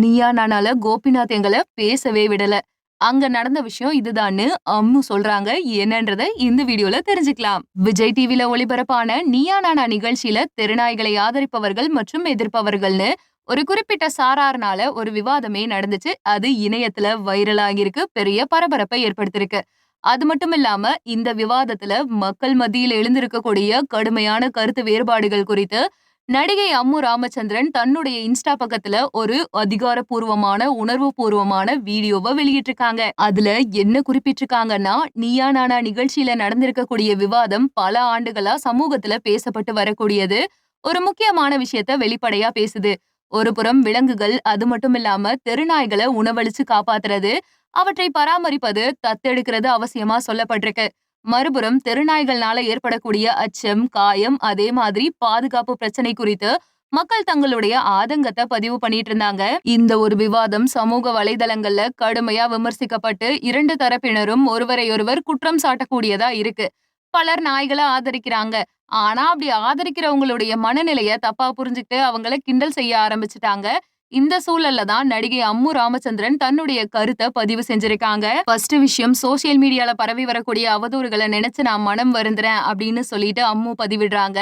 நீயா நானால கோபிநாத் எங்களை பேசவே விடல. அங்க நடந்த விஷயம் இதுதான்னு அம்மு சொல்றாங்க. என்னன்றத இந்த வீடியோல தெரிஞ்சுக்கலாம். விஜய் டிவில ஒளிபரப்பான நீயா நானா நிகழ்ச்சியில திருநாய்களை ஆதரிப்பவர்கள் மற்றும் எதிர்ப்பவர்கள்னு ஒரு குறிப்பிட்ட சாரார்னால ஒரு விவாதமே நடந்துச்சு. அது இணையத்துல வைரல் ஆகியிருக்கு பெரிய பரபரப்பை ஏற்படுத்திருக்கு அது மட்டும் இல்லாம இந்த விவாதத்துல மக்கள் மத்தியில் எழுந்திருக்கக்கூடிய கடுமையான கருத்து வேறுபாடுகள் குறித்து நடிகை அம்மு ராமச்சந்திரன் தன்னுடைய இன்ஸ்டா பக்கத்துல ஒரு அதிகாரப்பூர்வமான உணர்வு பூர்வமான வீடியோவை வெளியிட்டிருக்காங்க. அதுல என்ன குறிப்பிட்டிருக்காங்கன்னா நீயா நானா நிகழ்ச்சியில நடந்திருக்கக்கூடிய விவாதம் பல ஆண்டுகளா சமூகத்துல பேசப்பட்டு வரக்கூடியது. ஒரு முக்கியமான விஷயத்த வெளிப்படையா பேசுது. ஒரு புறம் விலங்குகள் அது மட்டும் இல்லாம தெருநாய்களை உணவளிச்சு காப்பாத்துறது அவற்றை பராமரிப்பது தத்தெடுக்கிறது அவசியமா சொல்லப்பட்டிருக்கு. மறுபுறம் தெருநாய்கள்னால ஏற்படக்கூடிய அச்சம் காயம் அதே மாதிரி பாதுகாப்பு பிரச்சனை குறித்து மக்கள் தங்களுடைய ஆதங்கத்தை பதிவு பண்ணிட்டு இருந்தாங்க. இந்த ஒரு விவாதம் சமூக வலைதளங்கள்ல கடுமையா விமர்சிக்கப்பட்டு இரண்டு தரப்பினரும் ஒருவரையொருவர் குற்றம் சாட்டக்கூடியதா இருக்கு. பலர் நாய்களை ஆதரிக்கிறாங்க. ஆனா அப்படி ஆதரிக்கிறவங்களுடைய மனநிலைய தப்பா புரிஞ்சுக்கிட்டு அவங்கள கிண்டல் செய்ய ஆரம்பிச்சுட்டாங்க. இந்த சூழல்ல தான் நடிகை அம்மு ராமச்சந்திரன் தன்னுடைய கருத்தை பதிவு செஞ்சிருக்காங்க. ஃபர்ஸ்ட் விஷயம் சோசியல் மீடியால பரவி வரக்கூடிய அவதூறுகளை நினைச்சு நான் மனம் வருந்துறேன் அப்படின்னு சொல்லிட்டு அம்மு பதிவிடுறாங்க.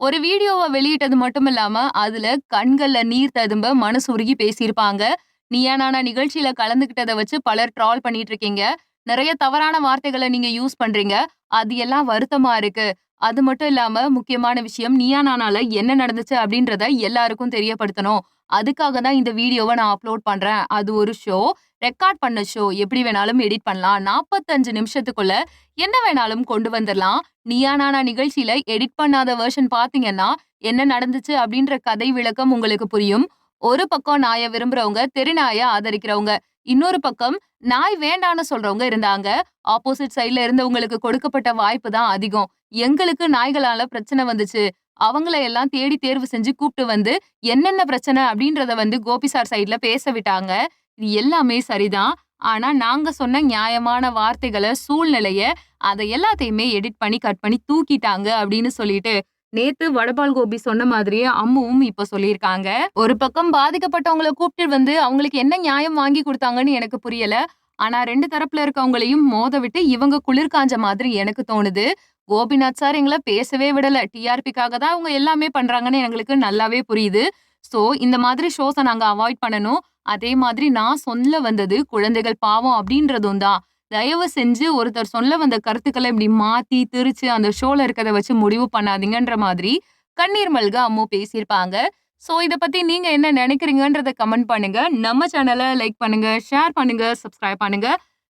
ஒரு வீடியோவை வெளியிட்டது மட்டும் இல்லாம அதுல கண்கள்ல நீர் ததும்ப மனசு உருகி பேசியிருப்பாங்க. நீயானான நிகழ்ச்சியில கலந்துகிட்டதை வச்சு பலர் ட்ரால் பண்ணிட்டு இருக்கீங்க? நிறைய தவறான வார்த்தைகளை நீங்க யூஸ் பண்றீங்க. அது எல்லாம் வருத்தமா இருக்கு. அது மட்டும் இல்லாம முக்கியமான விஷயம் நீயா நானால என்ன நடந்துச்சு அப்படின்றத எல்லாருக்கும் தெரியப்படுத்தணும். அதுக்காக தான் இந்த வீடியோவை நான் அப்லோட் பண்றேன். அது ஒரு ஷோ ரெக்கார்ட் பண்ண ஷோ எப்படி வேணாலும் எடிட் பண்ணலாம். நாற்பத்தஞ்சு நிமிஷத்துக்குள்ள என்ன வேணாலும் கொண்டு வந்துடலாம் நீயா நானா நிகழ்ச்சியில எடிட் பண்ணாத வேர்ஷன் பாத்தீங்கன்னா என்ன நடந்துச்சு அப்படின்ற கதை விளக்கம் உங்களுக்கு புரியும். ஒரு பக்கம் நாயை விரும்புறவங்க தெருநாயை ஆதரிக்கிறவங்க. இன்னொரு பக்கம் நாய் வேண்டான்னு சொல்றவங்க இருந்தாங்க. ஆப்போசிட் சைட்ல இருந்தவங்களுக்கு கொடுக்கப்பட்ட வாய்ப்பு தான் அதிகம். எங்களுக்கு நாய்களால பிரச்சனை வந்துச்சு. அவங்கள எல்லாம் தேடி தேர்வு செஞ்சு கூப்பிட்டு வந்து என்னென்ன பிரச்சனை அப்படின்றத வந்து கோபி சார் சைட்ல பேச விட்டாங்க. இது எல்லாமே சரிதான். ஆனா நாங்க சொன்ன நியாயமான வார்த்தைகளை சூழ்நிலைய அதை எல்லாத்தையுமே எடிட் பண்ணி கட் பண்ணி தூக்கிட்டாங்க அப்படின்னு சொல்லிட்டு நேத்து வடபால் கோபி சொன்ன மாதிரியே அம்முவும் இப்ப சொல்லியிருக்காங்க. ஒரு பக்கம் பாதிக்கப்பட்டவங்கள கூப்பிட்டு வந்து அவங்களுக்கு என்ன நியாயம் வாங்கி கொடுத்தாங்கன்னு எனக்கு புரியல. ஆனா ரெண்டு தரப்புல இருக்கவங்களையும் மோத விட்டு இவங்க குளிர் காஞ்ச மாதிரி எனக்கு தோணுது. கோபிநாத் சார் எங்களை பேசவே விடல. டிஆர்பிக்காக தான் அவங்க எல்லாமே பண்றாங்கன்னு எங்களுக்கு நல்லாவே புரியுது. சோ இந்த மாதிரி ஷோஸை நாங்க அவாய்ட் பண்ணணும். அதே மாதிரி நான் சொல்ல வந்தது குழந்தைகள் பாவம் அப்படின்றதும் தான். தயவு செஞ்சு ஒருத்தர் சொல்ல வந்த கருத்துக்களை இப்படி மாத்தி திரிச்சு அந்த ஷோல இருக்கிறத வச்சு முடிவு பண்ணாதீங்கன்ற மாதிரி கண்ணீர் மல்க அம்மு பேசியிருப்பாங்க. ஸோ இதை பத்தி நீங்க என்ன நினைக்கிறீங்கன்றத கமெண்ட் பண்ணுங்க. நம்ம சேனலை லைக் பண்ணுங்க ஷேர் பண்ணுங்க சப்ஸ்கிரைப் பண்ணுங்க.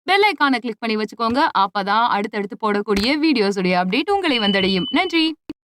பெல் ஐக்கானை கிளிக் பண்ணி வச்சுக்கோங்க. அப்பதான் அடுத்தடுத்து போடக்கூடிய வீடியோஸுடைய அப்டேட் உங்களை வந்தடையும். நன்றி!